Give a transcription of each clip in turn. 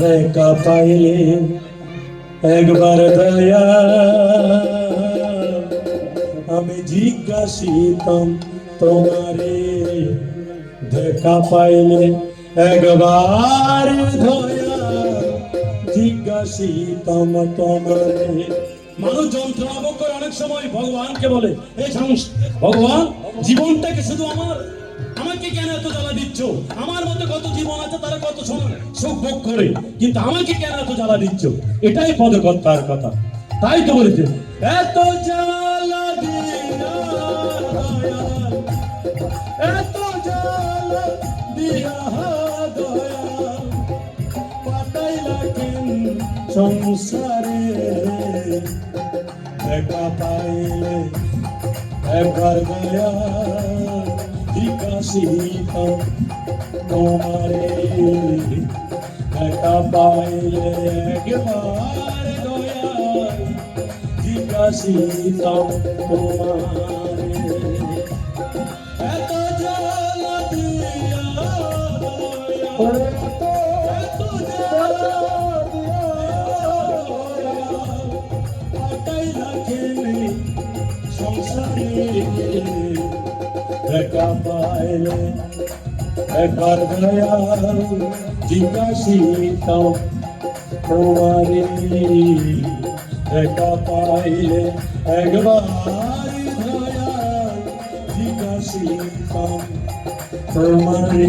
দেখা পাইলে একবার দয়া আমি জিজ্ঞাসিতাম তোমারে দেখা পাইলে একবার করে অনেক সময় ভগবানকে বলে এই ভগবান, জীবনটাকে শুধু আমার? আমাকে কেন এত জ্বালা দিচ্ছ? আমার মতো কত জীবন আছে, তারা কত সুখ ভোগ করে? কিন্তু আমাকে কেন এত জ্বালা দিচ্ছ? এটাই পদকর্তার কথা। তাই তো বলেছে, এত জ্বালা দিয়া এত জ্বালা দিয়া সংসারে দেখা পাইলে একবার দয়া বিকাশিতাম তোমারে দেখা পাইলে একবার দয়া বিকাশিতাম তোমারে এত জ্বালা দিয়া। দেখা পাইলে একার দয়াল জিজ্ঞাসিতাম তোমারে একা পাইলে একবার দয়াল জিজ্ঞাসিতাম তোমারে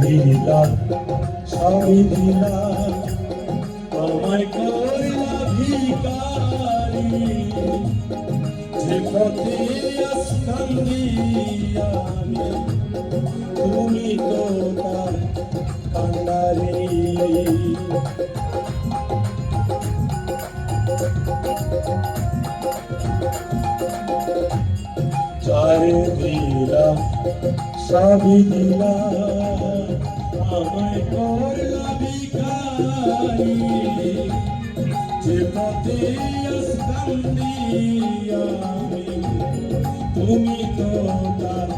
দিলা স্বামী দিলা আমায় কইলা ভিকারি যে পথে আসতাম দিয়ানি তুমি তো তার কান্ডারি সবই দিলা আমায় করলা ভিখারি যে পথে আসতাম দিয়া তুমি তো তার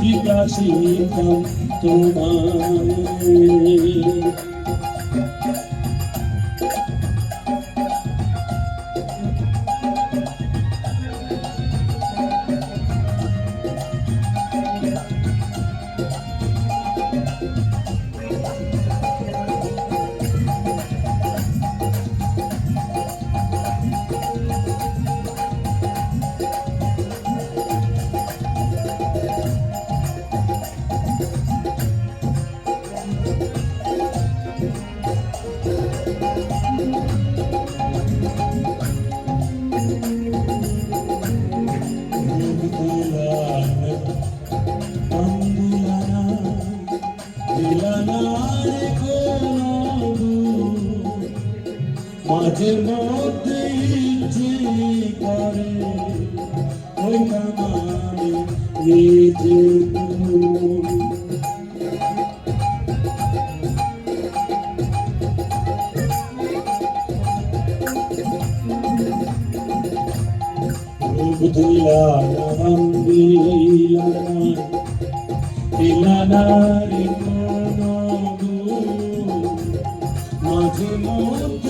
বিকাশিতাম তোমারে মাঝে মধ্যে ইচ্ছে করে ওই কামানে নিজে ইলানার মাঝে মধ্যে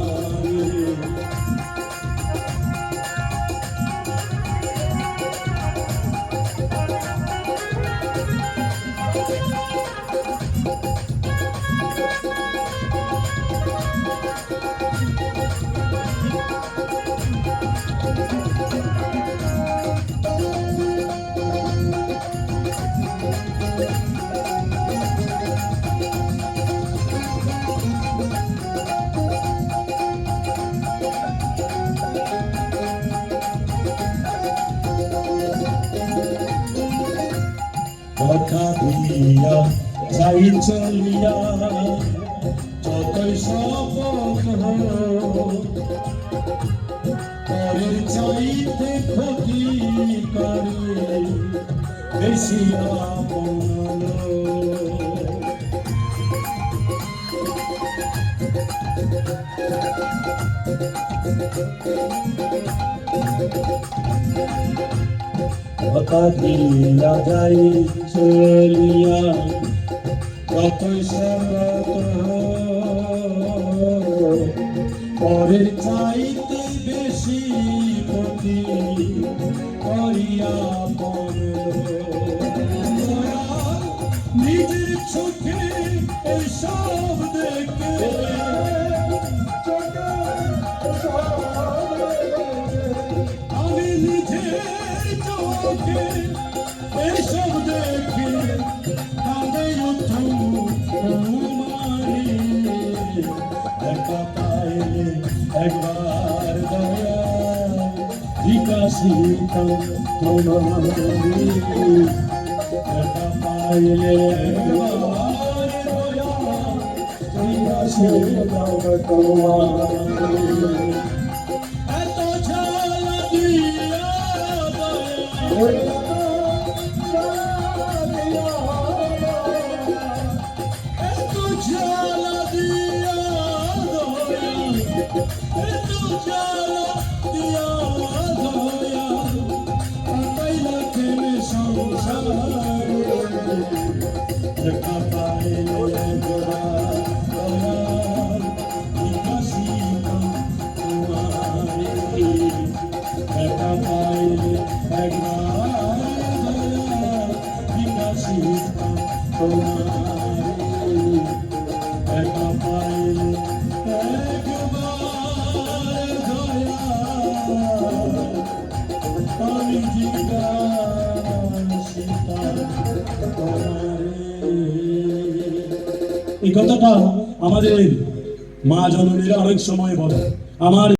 কথা দিয়া যাই চলিয়া যতই সব পরের চাইতে ক্ষতি করে আপন কথা দিয়া যাই চলিয়া পরের চাইতে বেশি ক্ষতি করিয়া নিজের চোখে এসব দেখে। আমি নিজের চোখে এসব দেখে কাঁদে তোমারি একা পাইলে একবার বিকাশিত তোমারি পাইলে তোমারি কথাটা আমাদের মা জননীরা অনেক সময় বলে। আমার